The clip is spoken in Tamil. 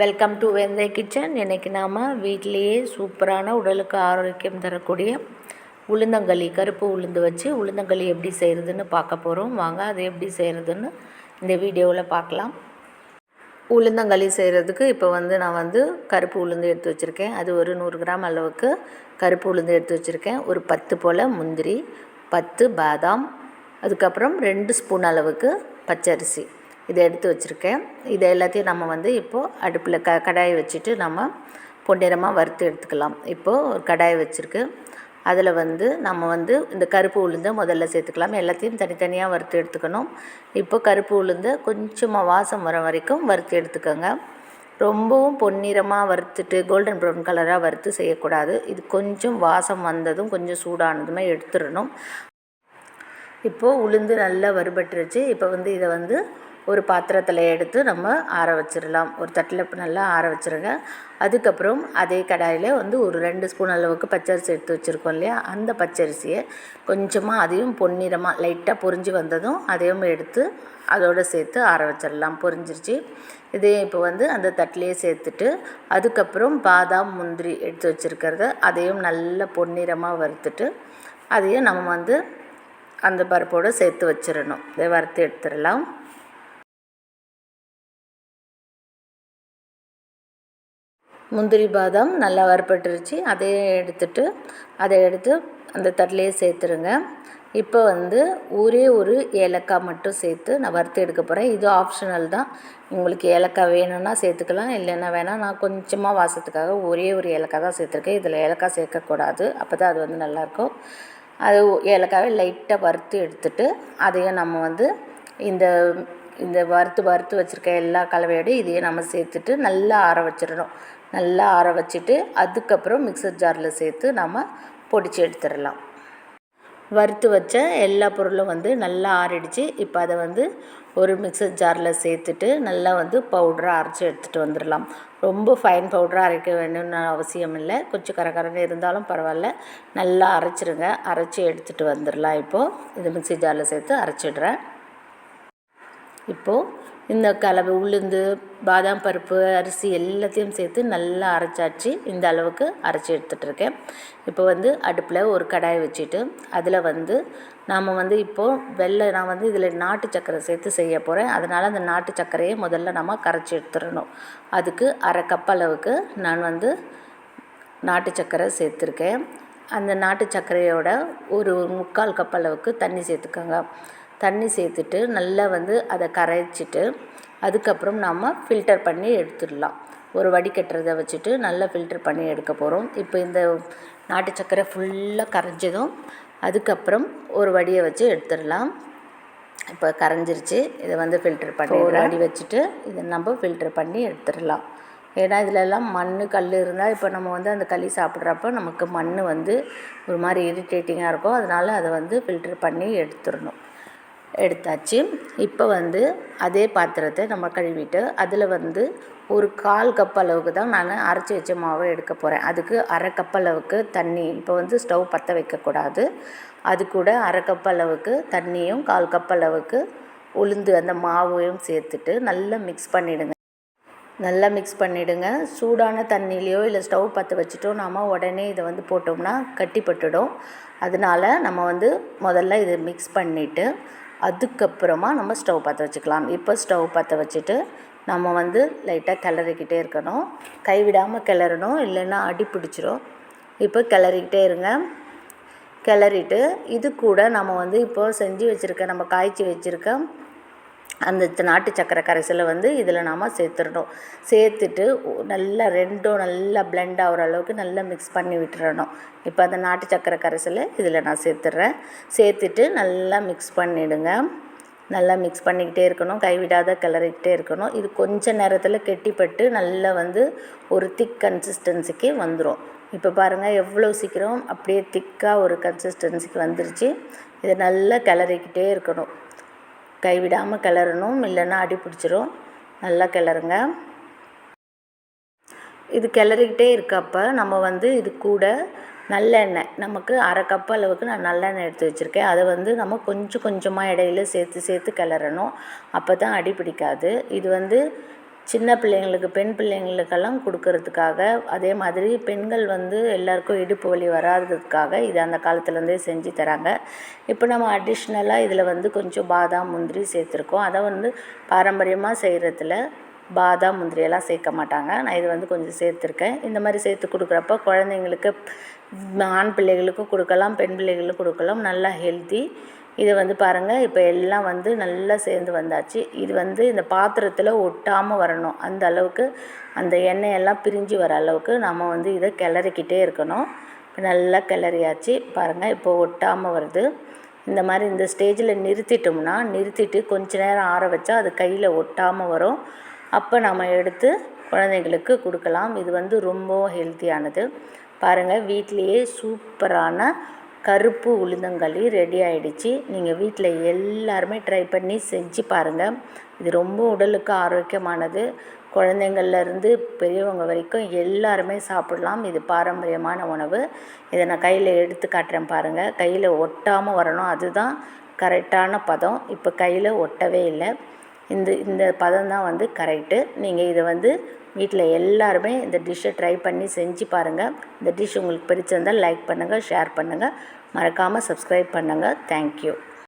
வெல்கம் டு வெந்தய கிச்சன் இன்றைக்கி நாம் வீட்டிலேயே சூப்பரான உடலுக்கு ஆரோக்கியம் தரக்கூடிய உளுந்தங்களி கருப்பு உளுந்து வச்சு உளுந்தங்களி எப்படி செய்கிறதுன்னு பார்க்க போகிறோம் வாங்க அது எப்படி செய்கிறதுன்னு இந்த வீடியோவில் பார்க்கலாம். உளுந்தங்களி செய்கிறதுக்கு இப்போ வந்து நான் வந்து கருப்பு உளுந்து எடுத்து வச்சுருக்கேன். அது ஒரு நூறு கிராம் அளவுக்கு கருப்பு உளுந்து எடுத்து வச்சுருக்கேன். ஒரு பத்து போல் முந்திரி பத்து பாதாம் அதுக்கப்புறம் ரெண்டு ஸ்பூன் அளவுக்கு பச்சரிசி. இதை எடுத்து வச்சுருக்கேன். இதை எல்லாத்தையும் நம்ம வந்து இப்போது அடுப்பில் க கடாயை வச்சுட்டு நம்ம பொன்னிறமாக வறுத்து எடுத்துக்கலாம். இப்போது ஒரு கடாயை வச்சுருக்கு. அதில் வந்து நம்ம வந்து இந்த கருப்பு உளுந்தை முதல்ல சேர்த்துக்கலாம். எல்லாத்தையும் தனித்தனியாக வறுத்து எடுத்துக்கணும். இப்போ கருப்பு உளுந்தை கொஞ்சமாக வாசம் வர வரைக்கும் வறுத்து எடுத்துக்கோங்க. ரொம்பவும் பொன்னிறமாக வறுத்துட்டு கோல்டன் ப்ரௌன் கலராக வறுத்து செய்யக்கூடாது. இது கொஞ்சம் வாசம் வந்ததும் கொஞ்சம் சூடானதுமே எடுத்துடணும். இப்போது உளுந்து நல்லா வறுபட்டுருச்சு. இப்போ வந்து இதை வந்து ஒரு பாத்திரத்தில் எடுத்து நம்ம ஆற வச்சிடலாம் ஒரு தட்டில் நல்லா ஆற வச்சுருங்க. அதுக்கப்புறம் அதே கடாயில் வந்து ஒரு ரெண்டு ஸ்பூன் அளவுக்கு பச்சரிசி எடுத்து வச்சுருக்கோம் இல்லையா? அந்த பச்சரிசியை கொஞ்சமாக அதையும் பொன்னிறமாக லைட்டாக பொரிஞ்சு வந்ததும் அதையும் எடுத்து அதோடு சேர்த்து ஆற வச்சிடலாம் பொரிஞ்சிருச்சு. இதையும் இப்போ வந்து அந்த தட்டிலே சேர்த்துட்டு அதுக்கப்புறம் பாதாம் முந்திரி எடுத்து வச்சுருக்கிறத அதையும் நல்லா பொன்னிறமாக வறுத்துட்டு அதையும் நம்ம வந்து அந்த பருப்போடு சேர்த்து வச்சிடணும் இதை வறுத்து எடுத்துடலாம் முந்திரி பாதாம் நல்லா வறுப்பட்டுருச்சு அதையும் எடுத்துட்டு அதை எடுத்து அந்த தட்டிலையே சேர்த்துருங்க. இப்போ வந்து ஒரே ஒரு ஏலக்காய் மட்டும் சேர்த்து நான் வறுத்து எடுக்க போகிறேன் இது ஆப்ஷனல் தான். உங்களுக்கு ஏலக்காய் வேணும்னா சேர்த்துக்கலாம் இல்லைன்னா வேணால் நான் கொஞ்சமாக வாசத்துக்காக ஒரே ஒரு ஏலக்காய் தான் சேர்த்துருக்கேன். இதில் ஏலக்காய் சேர்க்கக்கூடாது. அப்போ தான் அது வந்து நல்லாயிருக்கும். அது ஏலக்காவை லைட்டாக வறுத்து எடுத்துட்டு அதையும் நம்ம வந்து இந்த இந்த வறுத்து வறுத்து வச்சுருக்க எல்லா கலவையோடையும் இதையும் நம்ம சேர்த்துட்டு நல்லா ஆற வச்சிடணும். நல்லா ஆற வச்சுட்டு அதுக்கப்புறம் மிக்சர் ஜாரில் சேர்த்து நம்ம பொடிச்சு எடுத்துடலாம். வறுத்து வச்ச எல்லா பொருளும் வந்து நல்லா ஆறிடுச்சு. இப்போ அதை வந்து ஒரு மிக்சர் ஜாரில் சேர்த்துட்டு நல்லா வந்து பவுடராக அரைச்சி எடுத்துகிட்டு வந்துடலாம். ரொம்ப ஃபைன் பவுடராக அரைக்க வேணும்னு அவசியம் இல்லை. கொஞ்சம் கரகரன்னு இருந்தாலும் பரவாயில்ல. நல்லா அரைச்சிருங்க. அரைச்சி எடுத்துகிட்டு வந்துடலாம் இப்போது இது மிக்சி ஜாரில் சேர்த்து அரைச்சிடுறேன். இப்போது இந்த கலவை உளுந்து பாதாம் பருப்பு அரிசி எல்லாத்தையும் சேர்த்து நல்லா அரைச்சாச்சு. இந்த அளவுக்கு அரைச்சி எடுத்துகிட்ருக்கேன் இப்போ வந்து அடுப்பில் ஒரு கடாய் வச்சுட்டு அதில் வந்து நாம் வந்து இப்போது வெள்ளை நான் வந்து இதில் நாட்டு சக்கரை சேர்த்து செய்ய போகிறேன் அதனால் அந்த நாட்டு சர்க்கரையை முதல்ல நம்ம கரைச்சி எடுத்துடணும். அதுக்கு அரை கப் அளவுக்கு நான் வந்து நாட்டு சக்கரை சேர்த்துருக்கேன். அந்த நாட்டு சர்க்கரையோட ஒரு முக்கால் கப் அளவுக்கு தண்ணி சேர்த்துக்கோங்க. தண்ணி சேர்த்துட்டு நல்லா வந்து அதை கரைச்சிட்டு அதுக்கப்புறம் நாம் ஃபில்டர் பண்ணி எடுத்துடலாம். ஒரு வடிகட்டுறதை வச்சுட்டு நல்லா ஃபில்டர் பண்ணி எடுக்க போகிறோம் இப்போ இந்த நாட்டு சர்க்கரை ஃபுல்லாக கரைஞ்சதும் அதுக்கப்புறம் ஒரு வடியை வச்சு எடுத்துடலாம். இப்போ கரைஞ்சிருச்சு. இதை வந்து ஃபில்டர் பண்ணி ஒரு வடி வச்சுட்டு இதை நம்ம ஃபில்டர் பண்ணி எடுத்துடலாம். ஏன்னா இதிலெல்லாம் மண் கல் இருந்தால் இப்போ நம்ம வந்து அந்த களி சாப்பிட்றப்ப நமக்கு மண் வந்து ஒரு மாதிரி இரிட்டேட்டிங்காக இருக்கும். அதனால் அதை வந்து ஃபில்டர் பண்ணி எடுத்துடணும். எடுத்தாச்சு. இப்போ வந்து அதே பாத்திரத்தை நம்ம கழுவிட்டு அதில் வந்து ஒரு கால் கப் அளவுக்கு தான் நான் அரைச்சி வச்ச மாவை எடுக்க போகிறேன் அதுக்கு அரை கப் அளவுக்கு தண்ணி இப்போ வந்து ஸ்டவ் பற்ற வைக்கக்கூடாது அது கூட அரை கப் அளவுக்கு தண்ணியும் கால் கப் அளவுக்கு உளுந்து அந்த மாவையும் சேர்த்துட்டு நல்லா மிக்ஸ் பண்ணிவிடுங்க நல்லா மிக்ஸ் பண்ணிவிடுங்க சூடான தண்ணியிலையோ இல்லை ஸ்டவ் பற்ற வச்சுட்டோ நாம் உடனே இதை வந்து போட்டோம்னா கட்டிப்பட்டுடும் அதனால் நம்ம வந்து முதல்ல இதை மிக்ஸ் பண்ணிவிட்டு அதுக்கப்புறமா நம்ம ஸ்டவ் பற்ற வச்சுக்கலாம். இப்போ ஸ்டவ் பற்ற வச்சுட்டு நம்ம வந்து லைட்டாக கிளறிக்கிட்டே இருக்கணும். கைவிடாமல் கிளறணும் இல்லைன்னா அடி பிடிச்சிரும். இப்போ கிளறிக்கிட்டே இருங்க. கிளறிட்டு இது கூட நம்ம வந்து இப்போது செஞ்சு வச்சுருக்க நம்ம காய்ச்சி வச்சுருக்க அந்த நாட்டு சக்கரை கரைசலை வந்து இதில் நாம் சேர்த்துடணும் சேர்த்துட்டு நல்லா ரெண்டும் நல்லா பிளெண்ட் ஆகிற அளவுக்கு நல்லா மிக்ஸ் பண்ணி விட்டுறணும். இப்போ அந்த நாட்டு சக்கரை கரைசலை இதில் நான் சேர்த்துட்றேன் சேர்த்துட்டு நல்லா மிக்ஸ் பண்ணிவிடுங்க நல்லா மிக்ஸ் பண்ணிக்கிட்டே இருக்கணும். கைவிடாத கிளறிக்கிட்டே இருக்கணும். இது கொஞ்ச நேரத்தில் கெட்டிப்பட்டு நல்லா வந்து ஒரு திக் கன்சிஸ்டன்சிக்கு வந்துடும் இப்போ பாருங்கள் எவ்வளோ சீக்கிரம் அப்படியே திக்காக ஒரு கன்சிஸ்டன்சிக்கு வந்துருச்சு. இதை நல்லா கிளறிக்கிட்டே இருக்கணும். கைவிடாமல் கிளறணும் இல்லைன்னா அடி பிடிச்சிரும். நல்லா கிளறுங்க. இது கிளறிக்கிட்டே இருக்கப்போ நம்ம வந்து இது கூட நல்லெண்ணெய் நமக்கு அரை கப் அளவுக்கு நான் நல்லெண்ணெய் எடுத்து வச்சுருக்கேன். அதை வந்து நம்ம கொஞ்சம் கொஞ்சமாக இடையில சேர்த்து சேர்த்து கிளறணும். அப்போ தான் அடி பிடிக்காது. இது வந்து சின்ன பிள்ளைங்களுக்கு பெண் பிள்ளைங்களுக்கெல்லாம் கொடுக்கறதுக்காக அதே மாதிரி பெண்கள் வந்து எல்லாருக்கும் இடுப்பு வலி வராததுக்காக இது அந்த காலத்துலேருந்தே செஞ்சு தராங்க. இப்போ நம்ம அடிஷ்னலாக இதில் வந்து கொஞ்சம் பாதாம் முந்திரி சேர்த்துருக்கோம். அதை வந்து பாரம்பரியமாக செய்கிறதுல பாதாம் முந்திரியெல்லாம் சேர்க்க மாட்டாங்க. நான் இது வந்து கொஞ்சம் சேர்த்துருக்கேன். இந்த மாதிரி சேர்த்து கொடுக்குறப்ப குழந்தைங்களுக்கு ஆண் பிள்ளைகளுக்கும் கொடுக்கலாம் பெண் பிள்ளைகளுக்கும் கொடுக்கலாம். நல்லா ஹெல்த்தி இது வந்து பாருங்கள் இப்போ எல்லாம் வந்து நல்லா சேர்ந்து வந்தாச்சு. இது வந்து இந்த பாத்திரத்தில் ஒட்டாமல் வரணும். அந்த அளவுக்கு அந்த எண்ணெயெல்லாம் பிரிஞ்சு வர அளவுக்கு நம்ம வந்து இதை கிளறிக்கிட்டே இருக்கணும். நல்லா கிளறியாச்சு. பாருங்கள் இப்போ ஒட்டாமல் வருது. இந்த மாதிரி இந்த ஸ்டேஜில் நிறுத்திட்டோம்னா நிறுத்திட்டு கொஞ்ச நேரம் ஆற வச்சா அது கையில் ஒட்டாமல் வரும். அப்போ நம்ம எடுத்து குழந்தைங்களுக்கு கொடுக்கலாம். இது வந்து ரொம்ப ஹெல்த்தியானது பாருங்கள் வீட்லேயே சூப்பரான கருப்பு உளுந்தங்களி ரெடி ஆகிடுச்சி நீங்கள் வீட்டில் எல்லாருமே ட்ரை பண்ணி செஞ்சு பாருங்கள் இது ரொம்ப உடலுக்கு ஆரோக்கியமானது. குழந்தைங்கள்லேருந்து பெரியவங்க வரைக்கும் எல்லாருமே சாப்பிடலாம். இது பாரம்பரியமான உணவு. இதை நான் கையில் எடுத்து காட்டுறேன் பாருங்கள் கையில் ஒட்டாமல் வரணும். அதுதான் கரெக்டான பதம். இப்போ கையில் ஒட்டவே இல்லை. இந்த இந்த பதம் தான் வந்து கரெக்டு நீங்கள் இதை வந்து வீட்டில் எல்லாருமே இந்த டிஷ்ஷை ட்ரை பண்ணி செஞ்சு பாருங்கள் இந்த டிஷ் உங்களுக்கு பிடிச்சிருந்தால் லைக் பண்ணுங்கள் ஷேர் பண்ணுங்கள் மறக்காமல் சப்ஸ்கிரைப் பண்ணுங்கள் தேங்க்யூ